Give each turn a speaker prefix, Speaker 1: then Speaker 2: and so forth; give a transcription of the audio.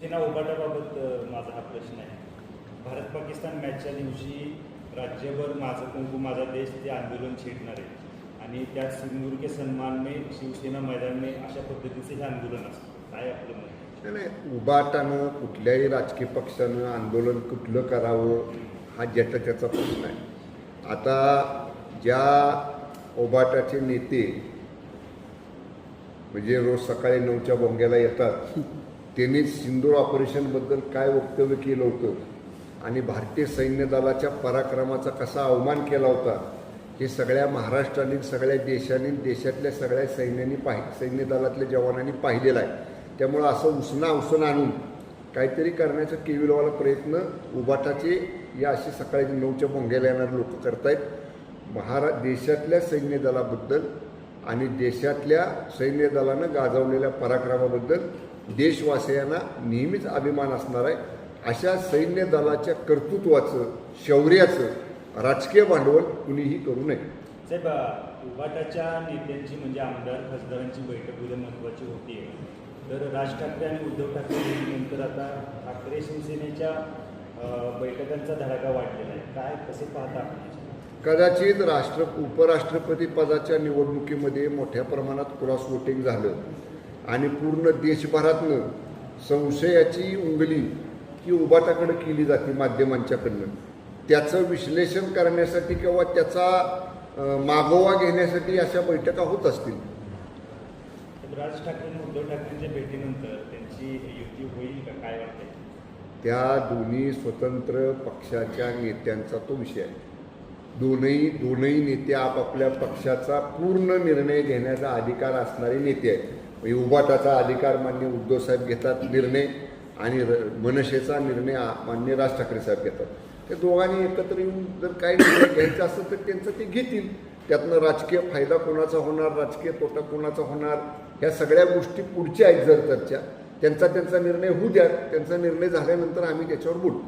Speaker 1: सेना उभाटाबाबत माझा हा प्रश्न आहे. भारत पाकिस्तान मॅचच्या दिवशी राज्यभर माझं कुंकू माझा देश ते आंदोलन छेडणार. आहे आणि त्यात सिंधुदुर्ग सन्मान शिवसेना मैदान अशा पद्धतीचं हे आंदोलन असतं. काय आपलं
Speaker 2: नाही, नाही कुठल्याही राजकीय पक्षानं आंदोलन कुठलं करावं हा ज्याचा त्याचा प्रश्न आहे. आता ज्या उभाटाचे नेते म्हणजे रोज सकाळी नऊच्या बोंग्याला येतात त्यांनी सिंदूर ऑपरेशनबद्दल काय वक्तव्य केलं होतं? आणि भारतीय सैन्य दलाच्या पराक्रमाचा कसा अवमान केला होता? हे सगळ्या महाराष्ट्राने सगळ्या देशांनी देशातल्या सगळ्या सैन्यांनी पाहि सैन्य दलातल्या जवानांनी पाहिलेलं आहे. त्यामुळं असं उसना उसना आणून काहीतरी करण्याचा केविलवाला प्रयत्न उबाटाचे या असे सकाळी नऊच्या भोंग्याला येणारे लोक करतायत. महारा देशातल्या सैन्य दलाबद्दल आणि देशातल्या सैन्य दलानं गाजवलेल्या पराक्रमाबद्दल देशवासियांना नेहमीच अभिमान असणार आहे. अशा सैन्य दलाच्या कर्तृत्वाचं शौर्याचं राजकीय भांडवल कुणीही करू नये.
Speaker 1: साहेब उभाटाच्या नेत्यांची म्हणजे आमदार खासदारांची बैठक उद्या महत्त्वाची होती. तर राज ठाकरे आणि उद्धव ठाकरे नंतर आता ठाकरे शिवसेनेच्या बैठकांचा धडाका वाढलेला आहे. काय कसे पाहता?
Speaker 2: कदाचित राष्ट्र उपराष्ट्रपती पदाच्या निवडणुकीमध्ये मोठ्या प्रमाणात क्रॉस वोटिंग झालं. आणि पूर्ण देशभरातनं संशयाची उंगली ही उबाटाकडे केली जाते माध्यमांच्याकडनं. त्याचं विश्लेषण करण्यासाठी किंवा त्याचा मागोवा घेण्यासाठी अशा बैठका होत असतील.
Speaker 1: राज ठाकरे उद्धव ठाकरेंच्या भेटीनंतर त्यांची युती होईल का काय वाटतंय?
Speaker 2: त्या दोन्ही स्वतंत्र पक्षाच्या नेत्यांचा तो विषय आहे. दोनही दोनही नेते आपापल्या पक्षाचा पूर्ण निर्णय घेण्याचा अधिकार असणारे नेते आहेत. म्हणजे त्याचा अधिकार मान्य उद्धवसाहेब घेतात निर्णय आणि र- मनसेचा निर्णय मान्य राज ठाकरे साहेब घेतात. ते दोघांनी एकत्र येऊन जर काही निर्णय घ्यायचा असेल तर त्यांचं ते घेतील. त्यातनं राजकीय फायदा कोणाचा होणार राजकीय तोटा कोणाचा होणार ह्या सगळ्या गोष्टी पुढच्या आहेत जर तरच्या त्यांचा त्यांचा निर्णय होऊ द्या. त्यांचा निर्णय झाल्यानंतर आम्ही त्याच्यावर बोलू.